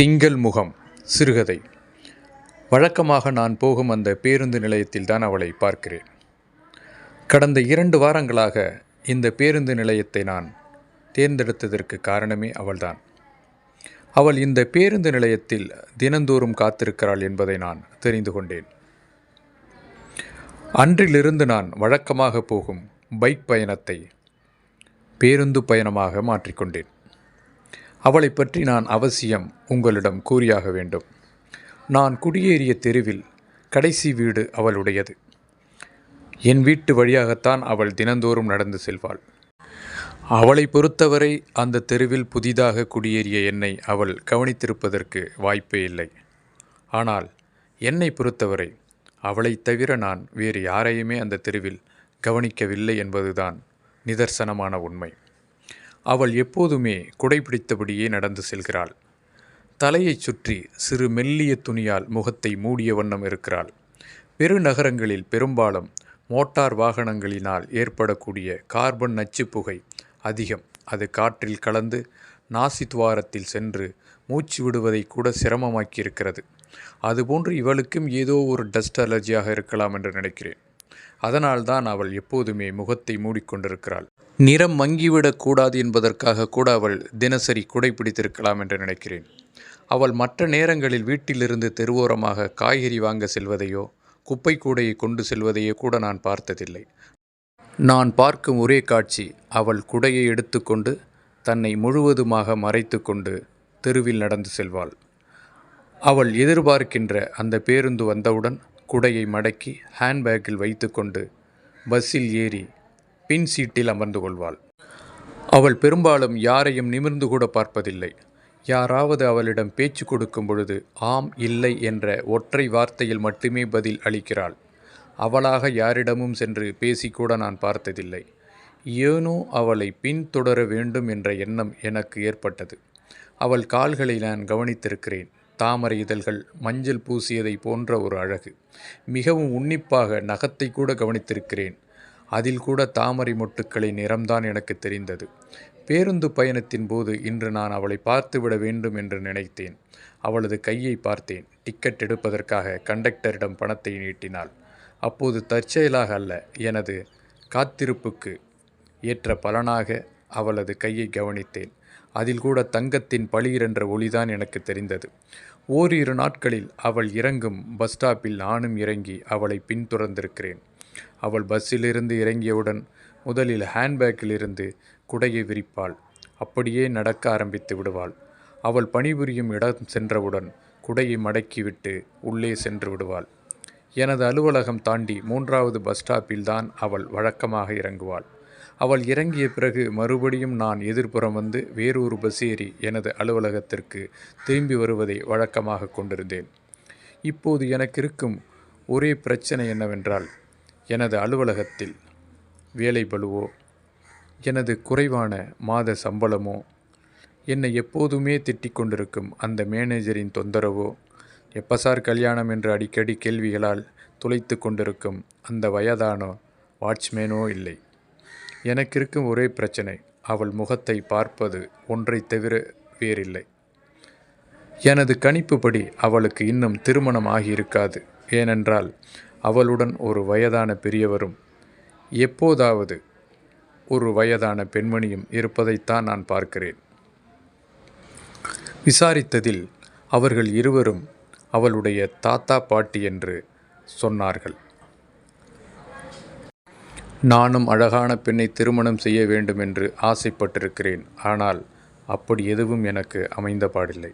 திங்கள் முகம் சிறுகதை. வழக்கமாக நான் போகும் அந்த பேருந்து நிலையத்தில் தான் அவளை பார்க்கிறேன். கடந்த இரண்டு வாரங்களாக இந்த பேருந்து நிலையத்தை நான் தேர்ந்தெடுத்ததற்கு காரணமே அவள்தான். அவள் இந்த பேருந்து நிலையத்தில் தினந்தோறும் காத்திருக்கிறாள் என்பதை நான் தெரிந்து கொண்டேன். அன்றிலிருந்து நான் வழக்கமாக போகும் பைக் பயணத்தை பேருந்து பயணமாக மாற்றிக்கொண்டேன். அவளை பற்றி நான் அவசியம் உங்களிடம் கூறியாக வேண்டும். நான் குடியேறிய தெருவில் கடைசி வீடு அவளுடையது. என் வீட்டு வழியாகத்தான் அவள் தினந்தோறும் நடந்து செல்வாள். அவளை பொறுத்தவரை அந்த தெருவில் புதிதாக குடியேறிய என்னை அவள் கவனித்திருப்பதற்கு வாய்ப்பே இல்லை. ஆனால் என்னை பொறுத்தவரை அவளைத் தவிர நான் வேறு யாரையுமே அந்த தெருவில் கவனிக்கவில்லை என்பதுதான் நிதர்சனமான உண்மை. அவள் எப்போதுமே குடைபிடித்தபடியே நடந்து செல்கிறாள். தலையைச் சுற்றி சிறு மெல்லிய துணியால் முகத்தை மூடிய வண்ணம் இருக்கிறாள். பெருநகரங்களில் பெரும்பாலும் மோட்டார் வாகனங்களினால் ஏற்படக்கூடிய கார்பன் நச்சு புகை அதிகம். அது காற்றில் கலந்து நாசி துவாரத்தில் சென்று மூச்சு விடுவதை கூட சிரமமாக்கியிருக்கிறது. அதுபோன்று இவளுக்கும் ஏதோ ஒரு டஸ்ட் அலர்ஜியாக இருக்கலாம் என்று நினைக்கிறேன். அதனால்தான் அவள் எப்போதுமே முகத்தை மூடிக்கொண்டிருக்கிறாள். நிறம் மங்கிவிடக் கூடாது என்பதற்காக கூட அவள் தினசரி குடை பிடித்திருக்கலாம் என்று நினைக்கிறேன். அவள் மற்ற நேரங்களில் வீட்டிலிருந்து தெருவோரமாக காய்கறி வாங்க செல்வதையோ குப்பை கூடையை கொண்டு செல்வதையோ கூட நான் பார்த்ததில்லை. நான் பார்க்கும் ஒரே காட்சி அவள் குடையை எடுத்துக்கொண்டு தன்னை முழுவதுமாக மறைத்து கொண்டு தெருவில் நடந்து செல்வாள். அவள் எதிர்பார்க்கின்ற அந்த பேருந்து வந்தவுடன் குடையை மடக்கி ஹேண்ட்பேக்கில் வைத்துக்கொண்டு பஸ்ஸில் ஏறி பின் சீட்டில் அமர்ந்து கொள்வாள். அவள் பெரும்பாலும் யாரையும் நிமிர்ந்து கூட பார்ப்பதில்லை. யாராவது அவளிடம் பேச்சு கொடுக்கும் பொழுது ஆம் இல்லை என்ற ஒற்றை வார்த்தையில் மட்டுமே பதில் அளிக்கிறாள். அவளாக யாரிடமும் சென்று பேசிக்கூட நான் பார்த்ததில்லை. ஏனோ அவளை பின்தொடர வேண்டும் என்ற எண்ணம் எனக்கு ஏற்பட்டது. அவள் கால்களை நான் கவனித்திருக்கிறேன். தாமரை இதழ்கள் மஞ்சள் பூசியதை போன்ற ஒரு அழகு. மிகவும் உன்னிப்பாக நகத்தை கூட கவனித்திருக்கிறேன். அதில் கூட தாமரை மொட்டுக்களின் நிறம்தான் எனக்கு தெரிந்தது. பேருந்து பயணத்தின் போது இன்று நான் அவளை பார்த்துவிட வேண்டும் என்று நினைத்தேன். அவளது கையை பார்த்தேன். டிக்கெட் எடுப்பதற்காக கண்டக்டரிடம் பணத்தை நீட்டினாள். அப்போது தற்செயலாக அல்ல எனது காத்திருப்புக்கு ஏற்ற பலனாக அவளது கையை கவனித்தேன். அதில் கூட தங்கத்தின் பளியிரென்ற ஒளிதான் எனக்கு தெரிந்தது. ஓரிரு நாட்களில் அவள் இறங்கும் பஸ் ஸ்டாப்பில் நானும் இறங்கி அவளை பின்தொடர்ந்திருக்கிறேன். அவள் பஸ்ஸிலிருந்து இறங்கியவுடன் முதலில் ஹேண்ட்பேக்கிலிருந்து குடையை விரிப்பாள். அப்படியே நடக்க ஆரம்பித்து விடுவாள். அவள் பணிபுரியும் இடம் சென்றவுடன் குடையை மடக்கிவிட்டு உள்ளே சென்று விடுவாள். எனது அலுவலகம் தாண்டி மூன்றாவது பஸ் ஸ்டாப்பில்தான் அவள் வழக்கமாக இறங்குவாள். அவள் இறங்கிய பிறகு மறுபடியும் நான் எதிர்ப்புறம் வந்து வேறொரு பஸ் ஏறி எனது அலுவலகத்திற்கு திரும்பி வருவதை வழக்கமாக கொண்டிருந்தேன். இப்போது எனக்கு இருக்கும் ஒரே பிரச்சனை என்னவென்றால் எனது அலுவலகத்தில் வேலை பழுவோ எனது குறைவான மாத சம்பளமோ என்னை எப்போதுமே திட்டிக் கொண்டிருக்கும் அந்த மேனேஜரின் தொந்தரவோ எப்போ சார் கல்யாணம் என்று அடிக்கடி கேள்விகளால் துளைத்து கொண்டிருக்கும் அந்த வயதானோ வாட்ச்மேனோ இல்லை. எனக்கு இருக்கும் ஒரே பிரச்சனை அவள் முகத்தை பார்ப்பது ஒன்றை தவிர வேறில்லை. எனது கணிப்புப்படி அவளுக்கு இன்னும் திருமணம் ஆகியிருக்காது. ஏனென்றால் அவளுடன் ஒரு வயதான பெரியவரும் எப்போதாவது ஒரு வயதான பெண்மணியும் இருப்பதைத்தான் நான் பார்க்கிறேன். விசாரித்ததில் அவர்கள் இருவரும் அவளுடைய தாத்தா பாட்டி என்று சொன்னார்கள். நானும் அழகான பெண்ணை திருமணம் செய்ய வேண்டும் என்று ஆசைப்பட்டிருக்கிறேன். ஆனால் அப்படி எதுவும் எனக்கு அமைந்த பாடில்லை.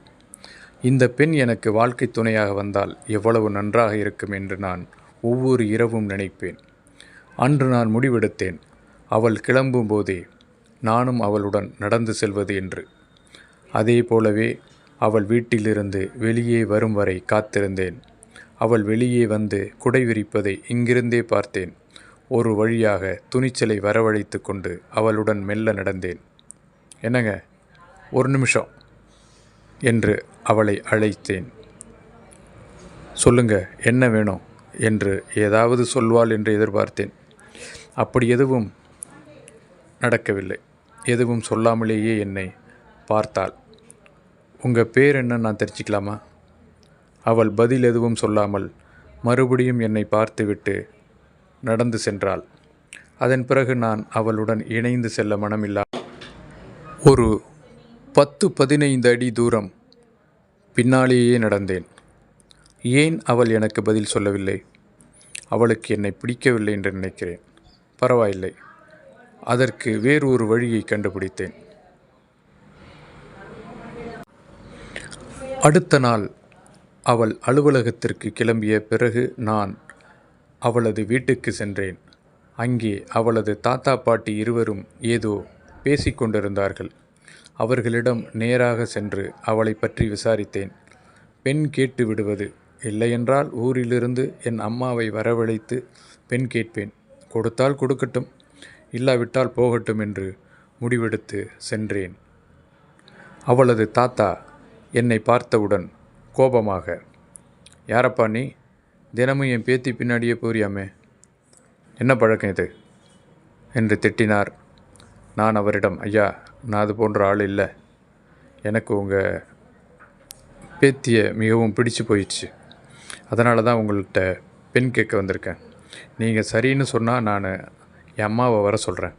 இந்த பெண் எனக்கு வாழ்க்கை துணையாக வந்தால் எவ்வளவு நன்றாக இருக்கும் என்று நான் ஒவ்வொரு இரவும் நினைப்பேன். அன்று நான் முடிவெடுத்தேன். அவள் கிளம்பும் போதே நானும் அவளுடன் நடந்து செல்வது என்று. அதே போலவே அவள் வீட்டிலிருந்து வெளியே வரும் வரை காத்திருந்தேன். அவள் வெளியே வந்து குடை விரிப்பதை இங்கிருந்தே பார்த்தேன். ஒரு வழியாக துணிச்சலை வரவழைத்து கொண்டு அவளுடன் மெல்ல நடந்தேன். என்னங்க? ஒரு நிமிஷம் என்று அவளை அழைத்தேன். சொல்லுங்க என்ன வேணும்? என்று ஏதாவது சொல்வாள் என்று எதிர்பார்த்தேன். அப்படி எதுவும் நடக்கவில்லை. எதுவும் சொல்லாமலேயே என்னை பார்த்தாள். உங்கள் பேர் என்ன நான் தெரிஞ்சுக்கலாமா? அவள் பதில் எதுவும் சொல்லாமல் மறுபடியும் என்னை பார்த்துவிட்டு நடந்து சென்றாள். அதன் பிறகு நான் அவளுடன் இணைந்து செல்ல மனமில்லா. ஒரு பத்து பதினைந்து அடி தூரம் பின்னாலேயே நடந்தேன். ஏன் அவள் எனக்கு பதில் சொல்லவில்லை? அவளுக்கு என்னை பிடிக்கவில்லை என்று நினைக்கிறேன். பரவாயில்லை. அதற்கு வேறு ஒரு வழியை கண்டுபிடித்தேன். அடுத்த நாள் அவள் அலுவலகத்திற்கு கிளம்பிய பிறகு நான் அவளது வீட்டுக்கு சென்றேன். அங்கே அவளது தாத்தா பாட்டி இருவரும் ஏதோ பேசிக்கொண்டிருந்தார்கள் அவர்களிடம் நேராக சென்று அவளை பற்றி விசாரித்தேன். பெண் கேட்டு விடுவது இல்லையென்றால் ஊரிலிருந்து என் அம்மாவை வரவழைத்து பெண் கேட்பேன். கொடுத்தால் கொடுக்கட்டும் இல்லாவிட்டால் போகட்டும் என்று முடிவெடுத்து சென்றேன். அவளது தாத்தா என்னை பார்த்தவுடன் கோபமாக யாரப்பா நீ? தினமும் என் பேத்தி பின்னாடியே போறியாமே. என்ன பழக்கம் இது? என்று திட்டினார். நான் அவரிடம் ஐயா நான் அது போன்ற ஆள் இல்லை. எனக்கு உங்கள் பேத்தியை மிகவும் பிடிச்சு போயிடுச்சு. அதனால தான் உங்கள்கிட்ட பெண் கேட்க வந்திருக்கேன். நீங்கள் சரின்னு சொன்னால் நான் என் அம்மாவை வர சொல்கிறேன்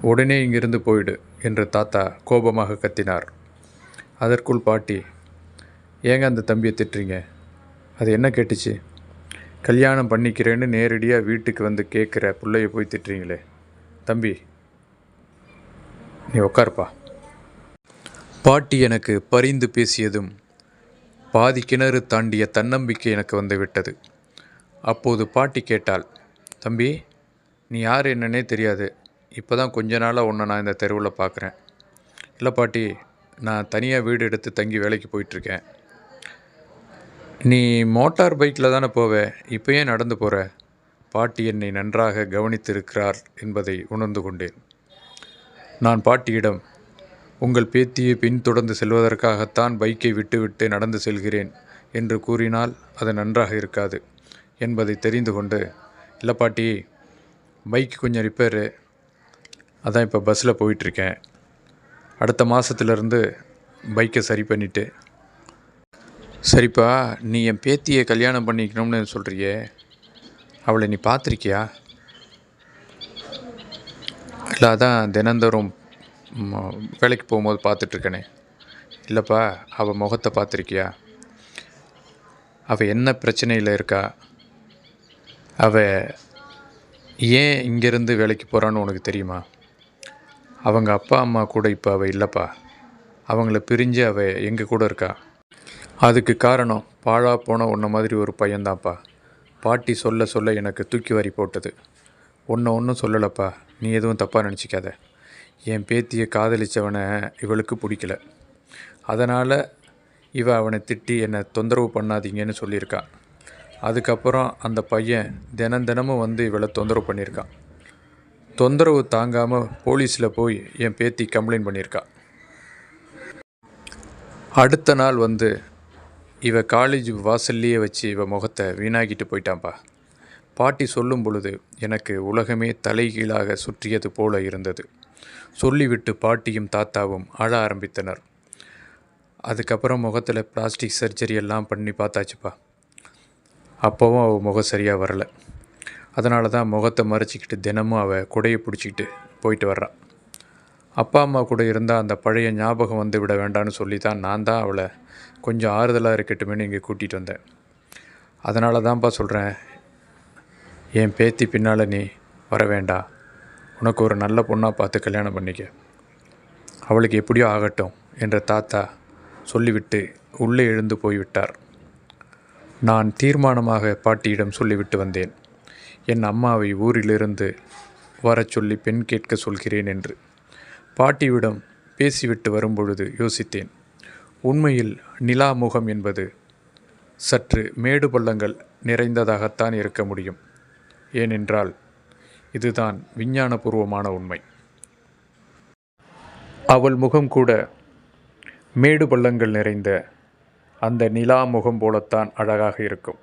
உடனே இங்கிருந்து போயிடு என்று தாத்தா கோபமாக கத்தினார். அதற்குள் பாட்டி ஏங்க அந்த தம்பியை திட்டுறீங்க? அது என்ன கேட்டுச்சு? கல்யாணம் பண்ணிக்கிறேன்னு நேரடியாக வீட்டுக்கு வந்து கேட்குற பிள்ளைய போய் திட்டுறீங்களே. தம்பி நீ உட்காருப்பா பாட்டி எனக்கு பரிந்து பேசியதும் பாதி கிணறு தாண்டிய தன்னம்பிக்கை எனக்கு வந்து விட்டது. அப்போது பாட்டி கேட்டாள் தம்பி நீ யார் என்னன்னே தெரியாது. இப்போ தான் கொஞ்ச நாளாக உன்னை நான் இந்த தெருவில் பார்க்குறேன் இல்லை பாட்டி நான் தனியாக வீடு எடுத்து தங்கி வேலைக்கு போயிட்டுருக்கேன் நீ மோட்டார் பைக்கில் தானே போவ? இப்போ ஏன் நடந்து போகிற பாட்டி என்னை நன்றாக கவனித்திருக்கிறார் என்பதை உணர்ந்து கொண்டேன். நான் பாட்டியிடம் உங்கள் பேத்தியை பின்தொடர்ந்து செல்வதற்காகத்தான் பைக்கை விட்டுவிட்டு நடந்து செல்கிறேன் என்று கூறினால் அது நன்றாக இருக்காது என்பதை தெரிந்து கொண்டு இல்லை பாட்டி பைக் கொஞ்சம் ரிப்பேரு. அதான் இப்போ பஸ்ஸில் போயிட்டுருக்கேன். அடுத்த மாதத்துலேருந்து பைக்கை சரி பண்ணிவிட்டு சரிப்பா நீ என் பேத்தியை கல்யாணம் பண்ணிக்கணும்னு சொல்கிறியே அவளை நீ பார்த்துருக்கியா? இல்லை அதான் தினந்தோறும் வேலைக்கு போகும்போது பார்த்துட்ருக்கனே. இல்லைப்பா அவள் முகத்தை பார்த்துருக்கியா? அவள் என்ன பிரச்சனையில் இருக்கா? அவள் ஏன் இங்கேருந்து வேலைக்கு போகிறான்னு உனக்கு தெரியுமா? அவங்க அப்பா அம்மா கூட இப்போ அவள் இல்லைப்பா. அவங்கள பிரிஞ்சு அவள் எங்கள் கூட இருக்கா? அதுக்கு காரணம் பாழா போன உன்ன மாதிரி ஒரு பையன்தான்ப்பா. பாட்டி சொல்ல சொல்ல எனக்கு தூக்கி வாரி போட்டது. ஒன்றை ஒன்றும் சொல்லலப்பா. நீ எதுவும் தப்பாக நினச்சிக்காத. என் பேத்தியை காதலிச்சவனை இவளுக்கு பிடிக்கல. அதனால் இவ அவனை திட்டி என்னை தொந்தரவு பண்ணாதீங்கன்னு சொல்லியிருக்கான். அதுக்கப்புறம் அந்த பையன் தினம் தினமும் வந்து இவளை தொந்தரவு பண்ணியிருக்கான். தொந்தரவு தாங்காமல் போலீஸில் போய் என் பேத்தி கம்ப்ளைண்ட் பண்ணியிருக்கா அடுத்த நாள் வந்து இவ காலேஜ் வாசல்லையே வச்சு இவ முகத்தை வீணாக்கிட்டு போயிட்டான்பா. பாட்டி சொல்லும் பொழுது எனக்கு உலகமே தலைகீழாக சுற்றியது போல இருந்தது. சொல்லிவிட்டு பாட்டியும் தாத்தாவும் அழ ஆரம்பித்தனர். அதுக்கப்புறம் முகத்தில் பிளாஸ்டிக் சர்ஜரி எல்லாம் பண்ணி பார்த்தாச்சுப்பா. அப்போவும் அவள் முகம் சரியாக வரலை. அதனால தான் முகத்தை மறைச்சிக்கிட்டு தினமும் அவள் குடையை பிடிச்சிக்கிட்டு போயிட்டு வர்றான் அப்பா அம்மா கூட இருந்தால் அந்த பழைய ஞாபகம் வந்து விட வேண்டான்னு சொல்லி தான் நான் தான் அவளை கொஞ்சம் ஆறுதலாக இருக்கட்டுமேனு இங்கே கூட்டிகிட்டு வந்தேன். அதனால தான்ப்பா சொல்கிறேன் என் பேத்தி பின்னால் நீ வர வேண்டாம் உனக்கு ஒரு நல்ல பொண்ணாக பார்த்து கல்யாணம் பண்ணிக்க. அவளுக்கு எப்படியோ ஆகட்டும் என்ற தாத்தா சொல்லிவிட்டு உள்ளே எழுந்து போய்விட்டார். நான் தீர்மானமாக பாட்டியிடம் சொல்லிவிட்டு வந்தேன். என் அம்மாவை ஊரிலிருந்து வரச் சொல்லி பெண் கேட்க சொல்கிறேன் என்று. பாட்டியிடம் பேசிவிட்டு வரும்பொழுது யோசித்தேன். உண்மையில் நிலா முகம் என்பது சற்று மேடு பள்ளங்கள் நிறைந்ததாகத்தான் இருக்க முடியும். ஏனென்றால் இதுதான் விஞ்ஞானபூர்வமான உண்மை. அவள் முகம் கூட மேடு பள்ளங்கள் நிறைந்த அந்த நிலா முகம் போலத்தான் அழகாக இருக்கும்.